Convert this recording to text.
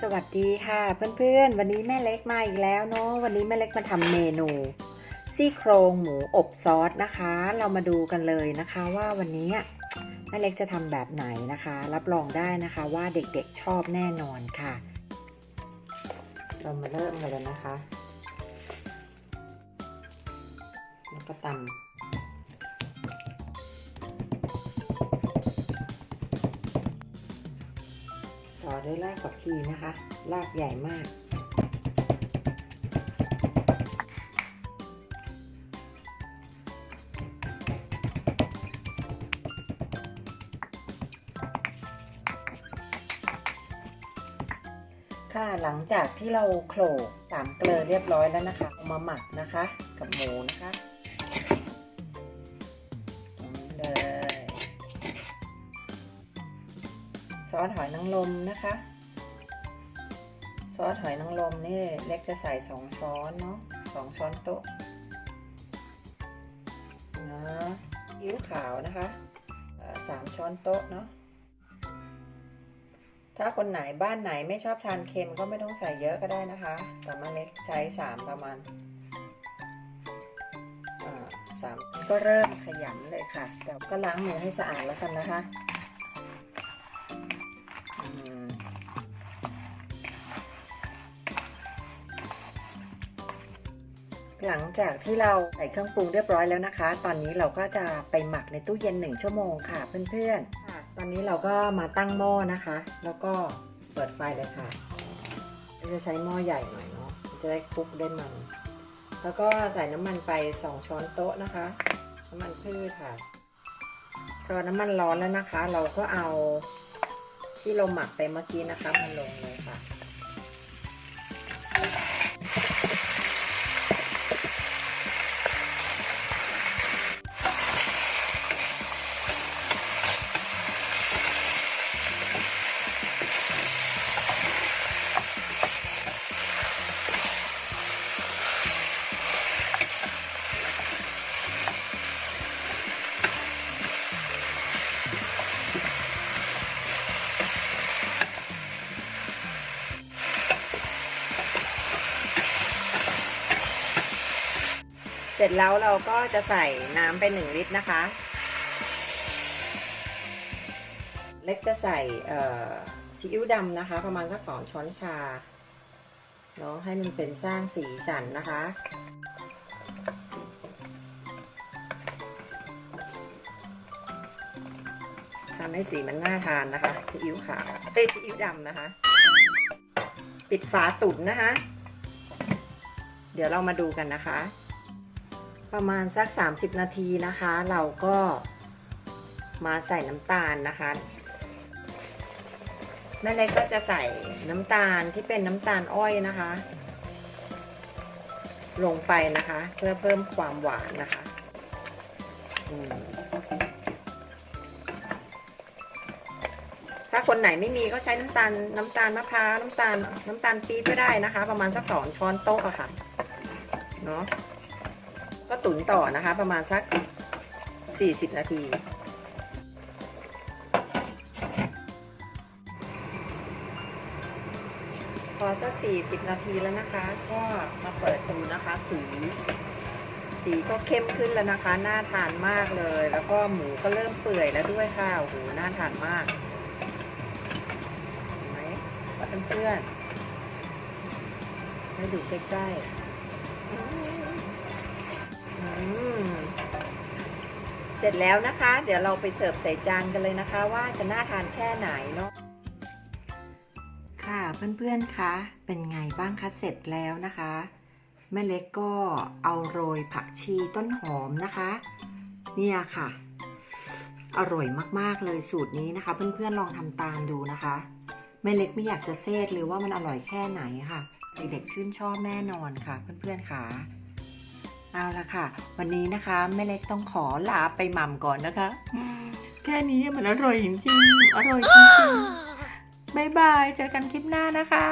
สวัสดีค่ะเพื่อนๆ วันนี้แม่เล็กมาอีกแล้วเนาะวันนี้แม่เล็กมาทำเมนูซี่โครงหมูอบซอสนะคะ เรามาดูกันเลยนะคะว่าวันนี้แม่เล็กจะทำแบบไหนนะคะ รับรองได้นะคะว่าเด็กๆชอบแน่นอนค่ะ เรามาเริ่มกันเลยนะคะ แล้วก็ตำ ต่อด้วยรากผักชีนะคะ รากใหญ่มาก ค่ะหลังจากที่เราโขลกสามเกลือเรียบร้อยแล้วนะคะเอามาหมักนะคะ กับหมูนะคะ ซอสหอยนางรมนะคะ ซอสหอยนางรมนี่เล็กจะใส่สองช้อนเนาะสองช้อนโต๊ะนะซีอิ๊วขาวนะคะสามช้อนโต๊ะเนาะถ้าคนไหนบ้านไหนไม่ชอบทานเค็มก็ไม่ต้องใส่เยอะก็ได้นะคะ แต่มาเล็กใช้สามประมาณสามก็เริ่มขยำเลยค่ะเดี๋ยวก็ล้างมือให้สะอาดแล้วกันนะคะ หลังจากที่เราใส่เครื่องปรุงเรียบร้อยแล้วนะคะ ตอนนี้เราก็จะไปหมักในตู้เย็นหนึ่งชั่วโมงค่ะเพื่อนๆค่ะ ตอนนี้เราก็มาตั้งหม้อนะคะ แล้วก็เปิดไฟเลยค่ะจะใช้หม้อใหญ่หน่อยเนาะ จะได้คลุกได้มัน แล้วก็ใส่น้ำมันไป 2 ช้อนโต๊ะนะคะ น้ำมันพืชค่ะพอน้ำมันร้อนแล้วนะคะ เราก็เอาที่เราหมักไปเมื่อกี้นะคะมาลงเลยค่ะ เสร็จแล้วเราก็จะใส่น้ำไปหนึ่งลิตรนะคะ เล็กจะใส่ซีอิ๊วดำนะคะ ประมาณสักสองช้อนชาเนาะให้มันเป็นสร้างสีสันนะคะ ทำให้สีมันน่าทานนะคะซีอิ๊วขาวเต้ซีอิ๊วดำนะคะ ปิดฝาตุ๋นนะคะ เดี๋ยวเรามาดูกันนะคะ ประมาณสัก 30 นาทีนะคะ เราก็มาใส่น้ำตาลนะคะแม่เล็กก็จะใส่น้ำตาลที่เป็นน้ำตาลอ้อยนะคะ ลงไปนะคะ เพื่อเพิ่มความหวานนะคะถ้าคนไหนไม่มีก็ใช้น้ำตาลน้ำตาลมะพร้าวน้ำตาลน้ำตาลปี๊บก็ได้นะคะ ประมาณสักสองช้อนโต๊ะอะค่ะเนาะ ก็ตุ๋นต่อนะคะ ประมาณสัก 40 นาที พอสัก 40 นาทีแล้วนะคะ ก็มาเปิดดูนะคะสี สีก็เข้มขึ้นแล้วนะคะ น่าทานมากเลย แล้วก็หมูก็เริ่มเปื่อยแล้วด้วยค่ะโอ้โหน่าทานมากเห็นไหมเพื่อนๆให้ดูใกล้ๆ เสร็จแล้วนะคะ เดี๋ยวเราไปเสิร์ฟใส่จานกันเลยนะคะ ว่าจะน่าทานแค่ไหนเนาะค่ะเพื่อนๆคะเป็นไงบ้างคะเสร็จแล้วนะคะ แม่เล็กก็เอาโรยผักชีต้นหอมนะคะ เนี่ยค่ะ อร่อยมากๆเลยสูตรนี้นะคะ เพื่อนๆลองทำตามดูนะคะแม่เล็กไม่อยากจะเซตเลยว่ามันอร่อยแค่ไหนค่ะ เด็กๆชื่นชอบแน่นอนค่ะ เพื่อนๆค่ะ เอาละค่ะ วันนี้นะคะแม่เล็กต้องขอลาไปหม่ำก่อนนะคะ แค่นี้มันอร่อยจริงๆอร่อยจริงๆบ๊ายบาย เจอกันคลิปหน้านะคะ